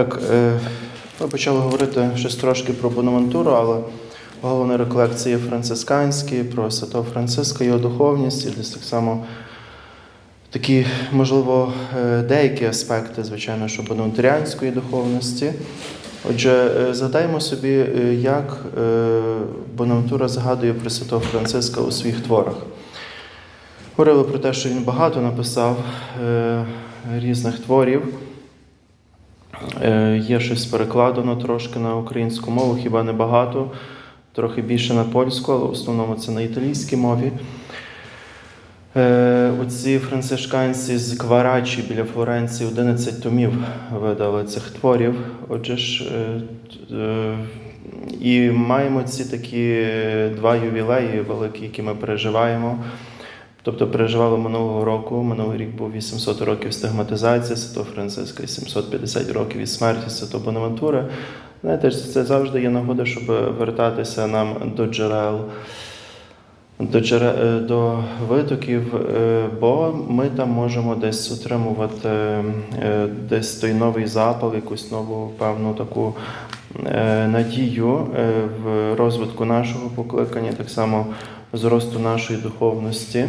Так, е, ми почали говорити щось трошки про Бонавентуру, але головна реколекція францисканські, про святого Франциска, його духовність, і десь так само такі, можливо, е, деякі аспекти, звичайно, що бонавентуріанської духовності. Отже, е, згадаймо собі, е, як е, Бонавентура згадує про святого Франциска у своїх творах. Говорили про те, що він багато написав е, різних творів. Е, Є щось перекладено трошки на українську мову, хіба не багато, трохи більше на польську, але в основному це на італійській мові. Е, Оці францишканці з Кварачі біля Флоренції 11 томів видали цих творів. Отже ж, е, і маємо ці такі два ювілеї великі, які ми переживаємо. Тобто переживали минулого року. Минулий рік був 800 років стигматизації Святого Франциска і 750 років від смерті Святого Бонавентури. Знаєте, це завжди є нагода, щоб вертатися нам до джерел, до, джерел, е, до витоків, е, бо ми там можемо десь отримувати е, десь той новий запал, якусь нову певну таку надію в розвитку нашого покликання, так само зросту нашої духовності.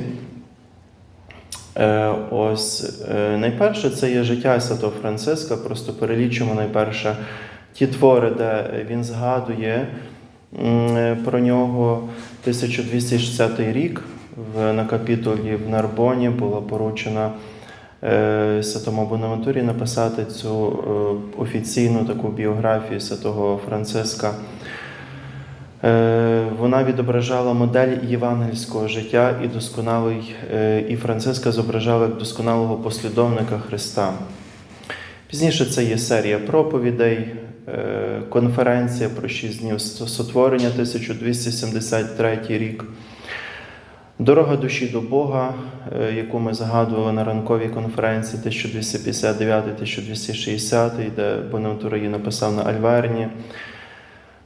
Е, Ось е, найперше це є життя Святого Франциска. Просто перелічимо найперше ті твори, де він згадує е, про нього 1260 рік на капітулі в Нарбоні була поручена Святому Бонавентурі написати цю офіційну таку біографію Святого Франциска. Е, Вона відображала модель євангельського життя і досконалий, е, і Франциска зображала як досконалого послідовника Христа. Пізніше це є серія проповідей, е, конференція про шість днів сотворення 1273 рік. Дорога душі до Бога, яку ми згадували на ранковій конференції 1259-1260, де Бонавентура її написав на Альверні.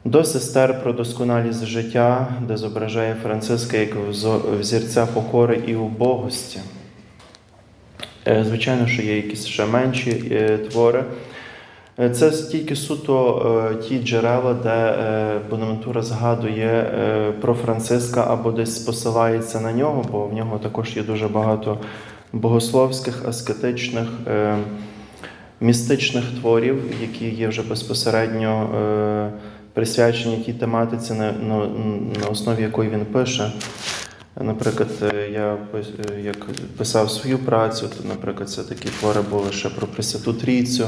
До сестер про досконалість життя, де зображає Франциска як взірця покори і убогості. Е, Звичайно, що є якісь ще менші е, твори. Е, Це тільки суто ті джерела, де Бонавентура згадує про Франциска або десь посилається на нього, бо в нього також є дуже багато богословських, аскетичних, містичних творів, які є вже безпосередньо присвячені тій тематиці, на, на, на основі якої він пише. Наприклад, е, я е, як писав свою працю, то, наприклад, це такі твори були ще про Пресвяту Трійцю.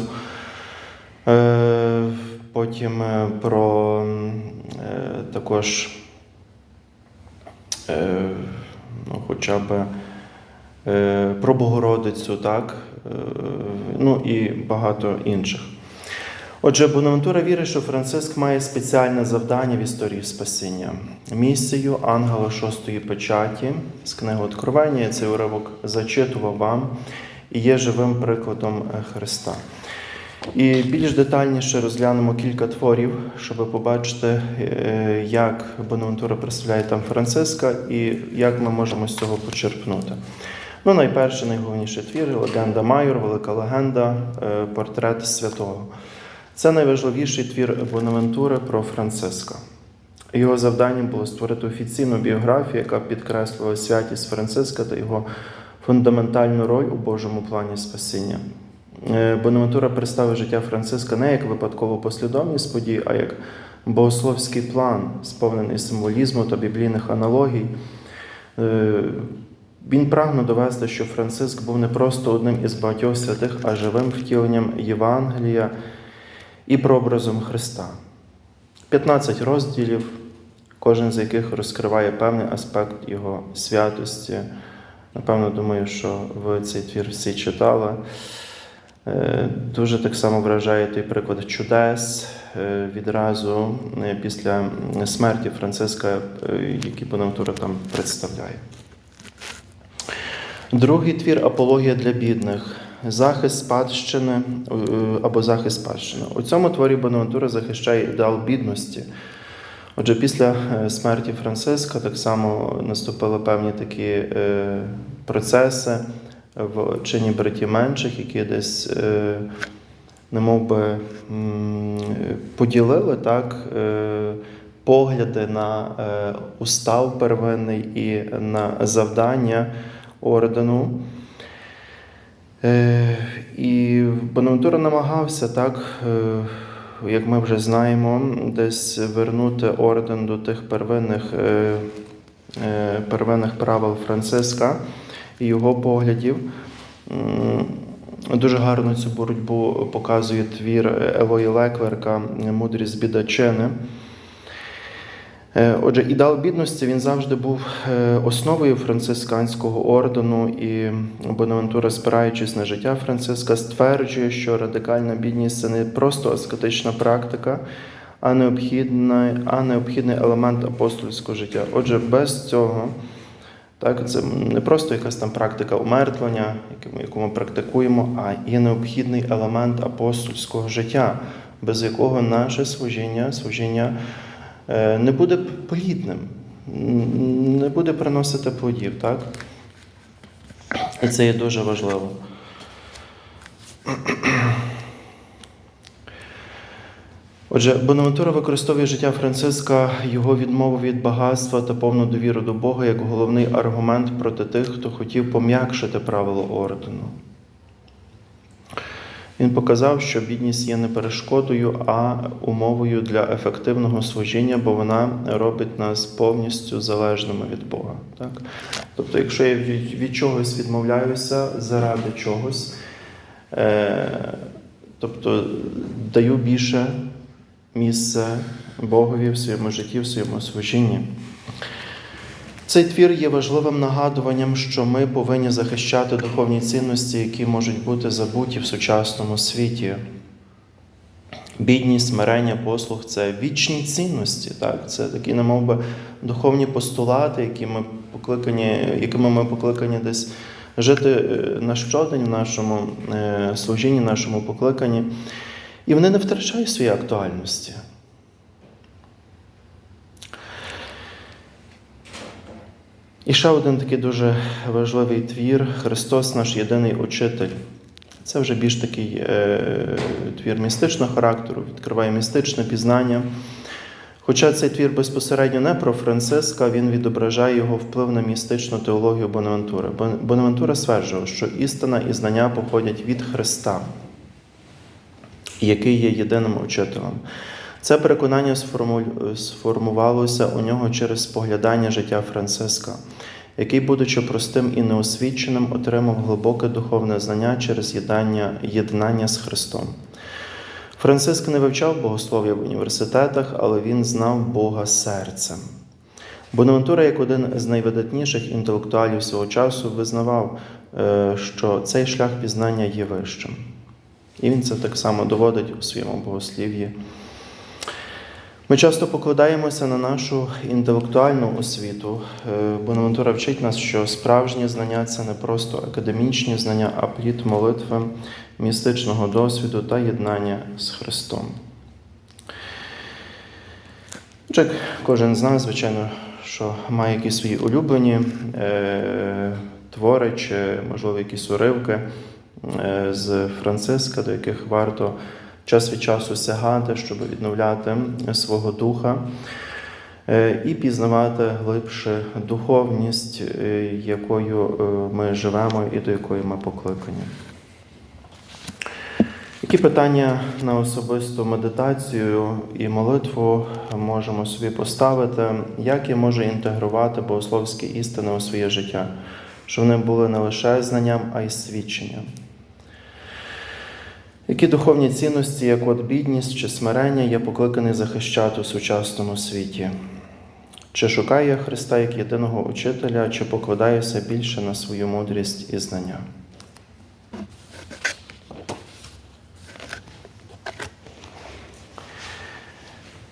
Е, Потім про також ну, хоча б про Богородицю, так, ну і багато інших. Отже, Бонавентура вірить, що Франциск має спеціальне завдання в історії спасіння, місію ангела шостої печаті з книги Откровення. Я цей уривок зачитував вам і є живим прикладом е, Христа. І більш детальніше розглянемо кілька творів, щоб побачити, е, як Бонавентура представляє там Франциска і як ми можемо з цього почерпнути. Ну, найперше, найголовніший твір легенда Майор, велика легенда, е, портрет святого. Це найважливіший твір Бонавентури про Франциска. Його завданням було створити офіційну біографію, яка підкреслила святість Франциска та його фундаментальну роль у Божому плані спасіння. Е, Бонавентура представив життя Франциска не як випадкову послідовність подій, а як богословський план, сповнений символізму та біблійних аналогій. Е, Він прагнув довести, що Франциск був не просто одним із багатьох святих, а живим втіленням Євангелія і прообразом Христа. 15 розділів, кожен з яких розкриває певний аспект його святості. Напевно, думаю, що ви цей твір всі читали. Е, Дуже так само вражає той приклад чудес е, відразу е, після смерті Франциска, який Бонавентура там представляє. Другий твір апологія для бідних. Захист спадщини е, або захист спадщини. У цьому творі Бонавентура захищає ідеал бідності. Отже, після е, смерті Франциска так само наступили певні такі е, процеси в чині братів менших, які десь е, немов би поділили так, погляди на устав первинний і на завдання ордену. Е, І Бонавентура намагався так, е, як ми вже знаємо, десь вернути орден до тих первинних, е, первинних правил Франциска і його поглядів. Дуже гарно цю боротьбу показує твір Елої Лекверка Мудрість бідачини. Е, Отже, ідеал бідності він завжди був е, основою францисканського ордену, і Бонавентура, спираючись на життя Франциска, стверджує, що радикальна бідність це не просто аскетична практика, а необхідний, а необхідний елемент апостольського життя. Отже, без цього так, це не просто якась там практика умертвлення, яку ми- практикуємо, а є необхідний елемент апостольського життя, без якого наше служіння, служіння не буде плідним, не буде приносити плодів. Так? І це є дуже важливо. Отже, Бонавентура використовує життя Франциска, його відмову від багатства та повну довіру до Бога як головний аргумент проти тих, хто хотів пом'якшити правило ордену. Він показав, що бідність є не перешкодою, а умовою для ефективного служіння, бо вона робить нас повністю залежними від Бога. Так? Тобто, якщо я від, чогось відмовляюся заради чогось, е, тобто даю більше місце Богові в своєму житті, в своєму служінні. Цей твір є важливим нагадуванням, що ми повинні захищати духовні цінності, які можуть бути забуті в сучасному світі. Бідність, смирення, послуг це вічні цінності, так? це такі, немов би, духовні постулати, які ми покликані, якими ми покликані десь жити е, на щодень в нашому е, служінні, нашому покликанні. І вони не втрачають своєї актуальності. І ще один такий дуже важливий твір Христос, наш єдиний учитель. Це вже більш такий е, твір містичного характеру, відкриває містичне пізнання. Хоча цей твір безпосередньо не про Франциска, він відображає його вплив на містичну теологію Бонавентури. Бонавентура стверджував, що істина і знання походять від Христа, який є єдиним учителем. Це переконання сформувалося у нього через споглядання життя Франциска, який, будучи простим і неосвіченим, отримав глибоке духовне знання через єднання, з Христом. Франциск не вивчав богослов'я в університетах, але він знав Бога серцем. Бонавентура, як один з найвидатніших інтелектуалів свого часу, визнавав, е, що цей шлях пізнання є вищим. І він це так само доводить у своєму богослів'ї. Ми часто покладаємося на нашу інтелектуальну освіту. Е, Бонавентура вчить нас, що справжні знання це не просто академічні знання, а плід молитви, містичного досвіду та єднання з Христом. Отже, кожен з нас, звичайно, що має якісь свої улюблені е, твори чи, можливо, якісь уривки е, з Франциска, до яких варто час від часу сягати, щоб відновляти свого духа е, і пізнавати глибше духовність, е, якою е, ми живемо і до якої ми покликані. Які питання на особисту медитацію і молитву можемо собі поставити, як я можу інтегрувати богословські істини у своє життя, щоб вони були не лише знанням, а й свідченням? Які духовні цінності, як от бідність чи смирення, я покликаний захищати у сучасному світі? Чи шукаю я Христа як єдиного учителя, чи покладаюся більше на свою мудрість і знання?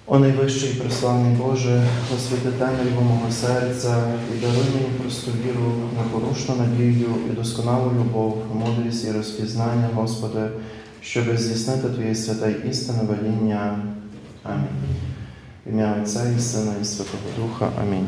О найвищий і Боже, освіти темряву мого серця і даруй мені просту віру, непорушну надію і досконалу любов, мудрість і розпізнання, Господи, щоб здійснити Твоє святе істинне воління. Амінь. В ім'я Отця і Сина і Святого Духа. Амінь.